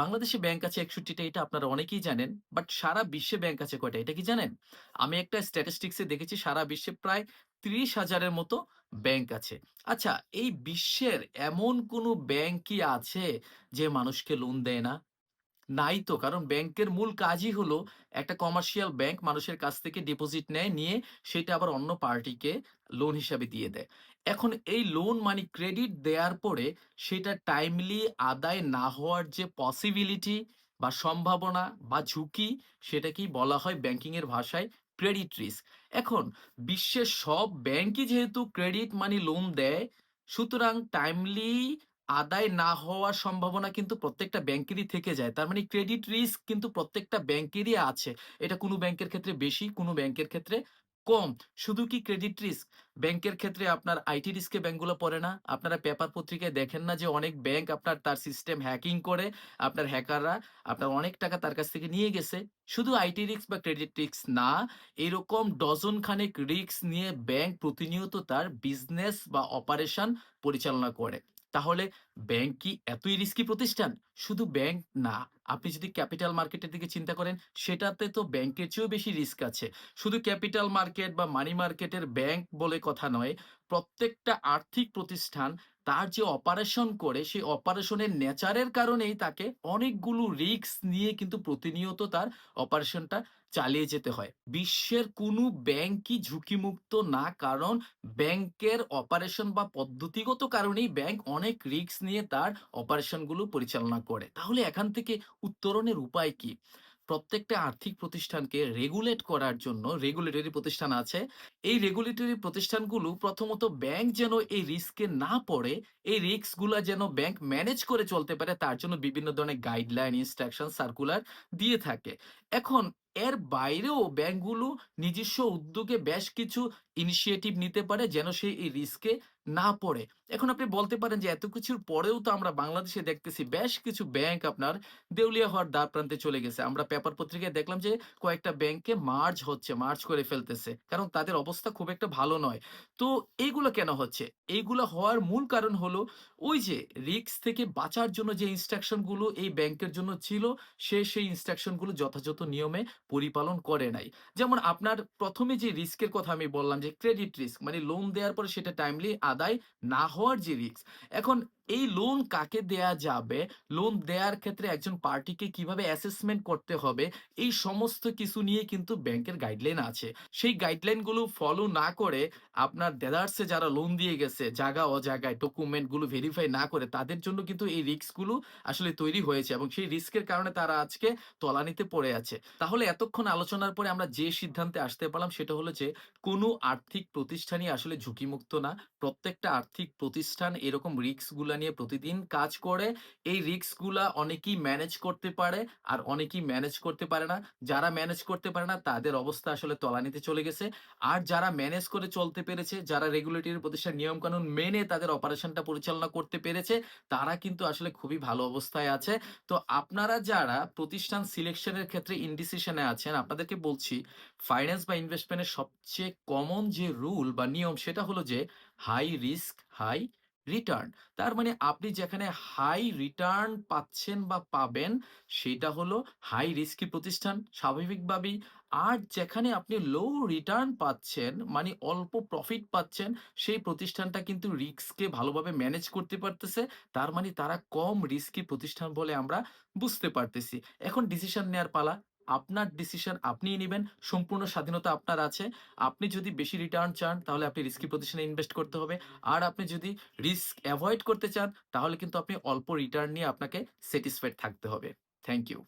বাংলাদেশে ব্যাংক আছে ৬১টা এটা আপনারা অনেকেই জানেন। বাট সারা বিশ্বে ব্যাংক আছে কয়টা, এটা কি জানেন? আমি একটা স্ট্যাটিস্টিক্সে দেখেছি, সারা বিশ্বে প্রায় ত্রিশ হাজারের মতো ব্যাংক আছে। আচ্ছা এই বিশ্বের এমন কোনো ব্যাংক কি আছে যে মানুষকে লোন দেয় না? নাই তো। কারণ ব্যাংকের মূল কাজই হলো একটা কমার্শিয়াল ব্যাংক মানুষের কাছ থেকে ডিপোজিট নেয়, নিয়ে সেটা আবার অন্য পার্টিকে লোন হিসাবে দিয়ে দেয়। এখন এই লোন মানে ক্রেডিট দেওয়ার পরে সেটা টাইমলি আদায় না হওয়ার যে পসিবিলিটি বা সম্ভাবনা বা ঝুঁকি সেটাকেই বলা হয় ব্যাংকিং এর ভাষায় ক্রেডিট রিস্ক। এখন বিশ্বের সব ব্যাংকই যেহেতু ক্রেডিট মানি লোন দেয়, সুতরাং টাইমলি আদায় না হওয়ার সম্ভাবনা কিন্তু প্রত্যেকটা ব্যাংকেরই থেকে যায়। তার মানে ক্রেডিট রিস্ক কিন্তু প্রত্যেকটা ব্যাংকেরই আছে। এটা কোনো ব্যাংকের ক্ষেত্রে বেশি, কোনো ব্যাংকের ক্ষেত্রে কম। শুধু কি ক্রেডিট রিস্ক? ব্যাংকের ক্ষেত্রে আপনার আইটি রিস্কে ব্যাংকগুলো পড়ে না? আপনারা পেপার পত্রিকায় দেখেন না যে অনেক ব্যাংক আপনার তার সিস্টেম হ্যাকিং করে আপনার হ্যাকাররা আপনার অনেক টাকা তার কাছ থেকে নিয়ে গেছে। শুধু আইটি রিস্ক বা ক্রেডিট রিস্ক না, এরকম ডজন খানেক রিস্ক নিয়ে ব্যাংক প্রতিনিয়ত তার বিজনেস বা অপারেশন পরিচালনা করে। তাহলে ব্যাংক কি এতই রিস্কি প্রতিষ্ঠান? শুধু ব্যাংক না। আপনি যদি ক্যাপিটাল মার্কেটের দিকে চিন্তা করেন, সেটাতে তো ব্যাংকের চেয়েও বেশি রিস্ক আছে। শুধু ক্যাপিটাল মার্কেট বা মানি মার্কেটের ব্যাংক বলে কথা নয়। প্রত্যেকটা আর্থিক প্রতিষ্ঠান তার যে অপারেশন করে, সেই অপারেশনের নেচারের কারণেই তাকে অনেকগুলো রিস্ক নিয়ে কিন্তু প্রতিনিয়ত তার অপারেশনটা চালিয়ে যেতে হয়। বিশ্বের কোনো ব্যাংকই ঝুঁকিমুক্ত না, কারণ ব্যাংকের অপারেশন বা পদ্ধতিগত কারণেই ব্যাংক অনেক রিস্ক নিয়ে তার অপারেশনগুলো পরিচালনা করে। তাহলে এখান থেকে উত্তরণের উপায় কি? প্রত্যেকটা আর্থিক প্রতিষ্ঠানকে রেগুলেট করার জন্য রেগুলেটরি প্রতিষ্ঠান আছে। এই রেগুলেটরি প্রতিষ্ঠানগুলো প্রথমত ব্যাংক যেন এই রিস্কে না পড়ে, এই রিস্কগুলো যেন ব্যাংক ম্যানেজ করে চলতে পারে তার জন্য বিভিন্ন ধরনের গাইডলাইন, ইনস্ট্রাকশন, সার্কুলার দিয়ে থাকে। এখন এর বাইরেও ব্যাংকগুলো নিজস্ব উদ্যোগে বেশ কিছু ইনিশিয়েটিভ নিতে পারে যেন সে এই রিস্কে না পড়ে। এখন আপনি বলতে পারেন যে এত কিছুর পরেও তো আমরা বাংলাদেশে দেখতেছি বেশ কিছু ব্যাংক আপনার দেউলিয়া হওয়ার দ্বারপ্রান্তে চলে গেছে। আমরা পেপার পত্রিকায় দেখলাম যে কয়েকটা ব্যাংকে মার্জ হচ্ছে, মার্জ করে ফেলতেছে। কারণ তাদের অবস্থা খুব একটা ভালো নয়। তো এইগুলো কেন হচ্ছে? এইগুলো হওয়ার মূল কারণ হলো ওই যে রিস্ক থেকে বাঁচার জন্য যে ইনস্ট্রাকশনগুলো এই ব্যাংকের জন্য ছিল, সে সেই ইনস্ট্রাকশনগুলো যথাযথ নিয়মে পরিপালন করে নাই। যেমন আপনার প্রথমে যে রিস্কের কথা আমি বললাম যে ক্রেডিট রিস্ক মানে লোন দেওয়ার পরে সেটা টাইমলি আদায় না হওয়ার যে রিস্ক। এখন এই লোন কাকে দেয়া যাবে, লোন দেওয়ার ক্ষেত্রে একজন পার্টিকে কীভাবে অ্যাসেসমেন্ট করতে হবে, এই সমস্ত কিছু নিয়ে কিন্তু ব্যাংকের গাইডলাইন আছে। সেই গাইডলাইনগুলো ফলো না করে আপনার দেদার্সে যারা লোন দিয়ে গেছে জায়গা অজাগায় ডকুমেন্টগুলো ভেরিফাই না করে তাদের জন্য কিন্তু এই রিস্কগুলো আসলে তৈরি হয়েছে এবং সেই রিস্কের কারণে তারা আজকে তলানিতে পড়ে আছে। তাহলে এতক্ষণ আলোচনার পরে আমরা যে সিদ্ধান্তে আসতে পারলাম সেটা হলো যে কোনো আর্থিক প্রতিষ্ঠানই আসলে ঝুঁকিমুক্ত না। প্রত্যেকটা আর্থিক প্রতিষ্ঠান এরকম রিস্কগুলা নিয়ে প্রতিদিন কাজ করে। এই রিস্কগুলা অনেকেই ম্যানেজ করতে পারে আর অনেকেই ম্যানেজ করতে পারে না। যারা ম্যানেজ করতে পারে না তাদের অবস্থা আসলে তলানিতে চলে গেছে। আর যারা ম্যানেজ করে চলতে পেরেছে, যারা রেগুলেটরি প্রতিষ্ঠান নিয়মকানুন মেনে তাদের অপারেশনটা পরিচালনা করতে পেরেছে, তারা কিন্তু আসলে খুবই ভালো অবস্থায় আছে। তো আপনারা যারা প্রতিষ্ঠান সিলেকশন এর ক্ষেত্রে ইনডিসিশনে আছেন আপনাদেরকে বলছি ফাইন্যান্স বা ইনভেস্টমেন্ট এর সবচেয়ে কমন যে রুল বা নিয়ম সেটা হলো যে হাই রিস্ক, হাই রিটার্ন। তার মানে আপনি যেখানে হাই রিটার্ন পাচ্ছেন বা পাবেন, সেটা হলো হাই রিস্কি প্রতিষ্ঠান স্বাভাবিকভাবেই। আর যেখানে আপনি লো রিটার্ন পাচ্ছেন মানে অল্প প্রফিট পাচ্ছেন, সেই প্রতিষ্ঠানটা কিন্তু রিস্ককে ভালোভাবে ম্যানেজ করতে পারতেছে। তার মানে তারা কম রিস্কি প্রতিষ্ঠান বলে আমরা বুঝতে পারতেছি। এখন ডিসিশন নেয়ার পালা। আপনার ডিসিশন আপনিই নেবেন, সম্পূর্ণ স্বাধীনতা আপনার আছে। আপনি যদি বেশি রিটার্ন চান, তাহলে আপনি রিস্কি প্রতিষ্ঠানে ইনভেস্ট করতে হবে। আর আপনি যদি রিস্ক অ্যাভয়েড করতে চান, তাহলে কিন্তু আপনি অল্প রিটার্ন নিয়ে আপনাকে স্যাটিসফাইড থাকতে হবে। Thank you.